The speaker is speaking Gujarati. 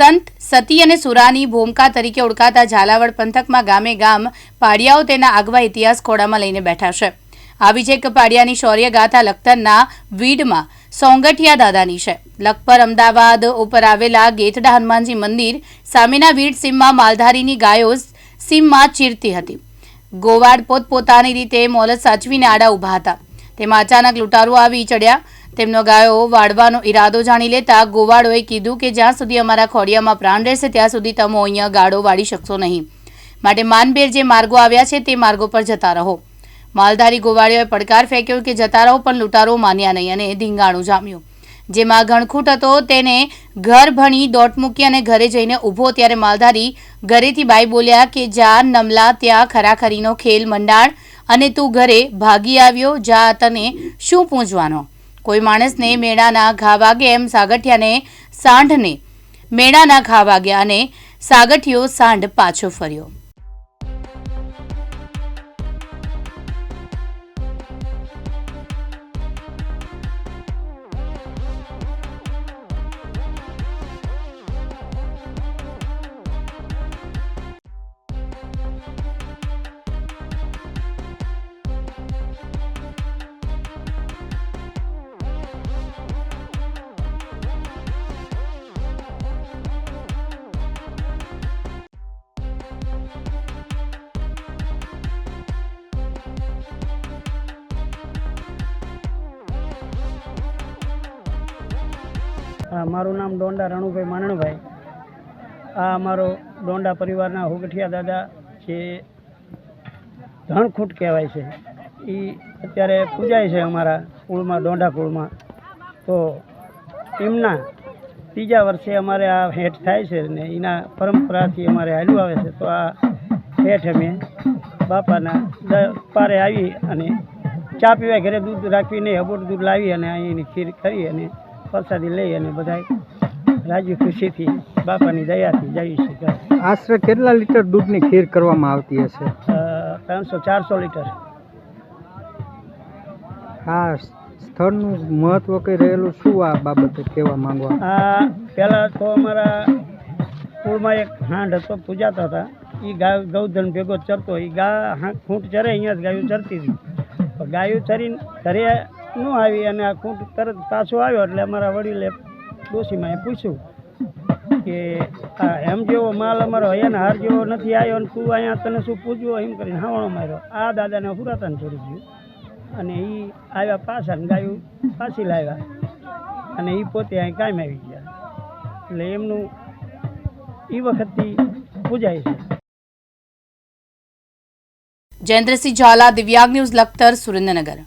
સંત સતી અને સુરાની ભૂમકા તરીકે ઓળખાતા ઝાલાવાડ પંથકમાં ગામે ગામ પાડિયાઓ તેના આગવા ઇતિહાસ ખોડામાં લઈને બેઠા છે. આવી જ એક પાડિયાની શૌર્ય ગાથા લખતરના વીડમાં સોંગઠિયા દાદાની છે. લખપર અમદાવાદ ઉપર આવેલા ગેથડા હનુમાનજી મંદિર સામેના વીડ સીમમાં માલધારીની ગાયો સીમમાં ચીરતી હતી. ગોવાડ પોતપોતાની રીતે મોલત સાચવીને આડા ઊભા હતા. તેમાં અચાનક લૂંટારો આવી ચડ્યા. તેમનો ગાયો વાળવાનો ઈરાદો જાણી લેતા ગોવાળોએ કીધું કે જ્યાં સુધી અમારા ખોડિયામાં પ્રાણ રહેશે, ત્યાં સુધી તમે અહીંયા ગાડો વાળી શકશો નહીં. માટે માનભેર જે માર્ગો આવ્યા છે, તે માર્ગો પર જતા રહો. માલધારી ગોવાળીઓએ પડકાર ફેંક્યો કે જતા રહો, પણ લૂંટારો માન્યા નહીં અને ધીંગાણું જામ્યું. જેમાં ગણખૂટ હતો, તેને ઘર ભણી દોટ મૂકી અને ઘરે જઈને ઊભો ત્યારે માલધારી ઘરેથી બાઈ બોલ્યા કે, જા નમલા, ત્યાં ખરાખરીનો ખેલ મંડાણ અને તું ઘરે ભાગી આવ્યો, જા તને શું પૂંજવાનો? કોઈ માણસને મેળાના ઘા વાગે એમ સાગઠિયાને સાંઢને મેળાના ઘા વાગ્યા અને સાગઠિયો સાંઢ પાછો ફર્યો. મારું નામ ડોંડા રણુભાઈ માણણભાઈ આ અમારો ડોંડા પરિવારના હુગઠિયા દાદા જે ધણખૂટ કહેવાય છે એ અત્યારે પૂજાય છે અમારા કુળમાં ડોંડા કુળમાં તો એમના ત્રીજા વર્ષે અમારે આ હેઠ થાય છે ને એના પરંપરાથી અમારે હાલ્યું આવે છે. તો આ હેઠ અમે બાપાના પારે આવી અને ચા પીવાય, ઘરે દૂધ રાખીને અબોટ દૂધ લાવી અને અહીંની ખીર કરી અને પ્રસાદી લઈ અને બધાય રાજી ખુશીથી બાપાની દયાથી જઈ છે આશરે કેટલા લીટર દૂધની ખીર કરવામાં આવતી હશે? ત્રણસો ચારસો લીટર. આ સ્થળનું મહત્વ કઈ રહેલું શું આ બાબતે કહેવા માંગવા? આ પહેલાં તો અમારા કુળમાં એક હાંડ હતો પૂજાતા હતા. એ ગાય ગૌધન ભેગો ચરતો એ ગા હા ખૂંટ ચરે અહીંયા જ ગાયું ચરતી હતી. ગાયું ચરીને ઘરે ન આવી અને આ ખૂંટ તરત પાછો આવ્યો એટલે અમારા વડીલે ડોશીમાં એ પૂછ્યું કે આ એમ જેવો માલ અમારો હૈયાને હાર જેવો નથી આવ્યો અને તું અહીંયા તને શું પૂછવું એમ કરીને હાવણો માર્યો. આ દાદાને હુરાતાને છોડી ગયું અને એ આવ્યા પાછા ને ગાયું પાછી લાવ્યા. અને એ પોતે અહીં કાયમ આવી ગયા. એટલે એમનું એ વખતથી પૂજાય છે. જયેન્દ્રસિંહ ઝાલા, દિવ્યાંગ ન્યૂઝ, લખતર, સુરેન્દ્રનગર.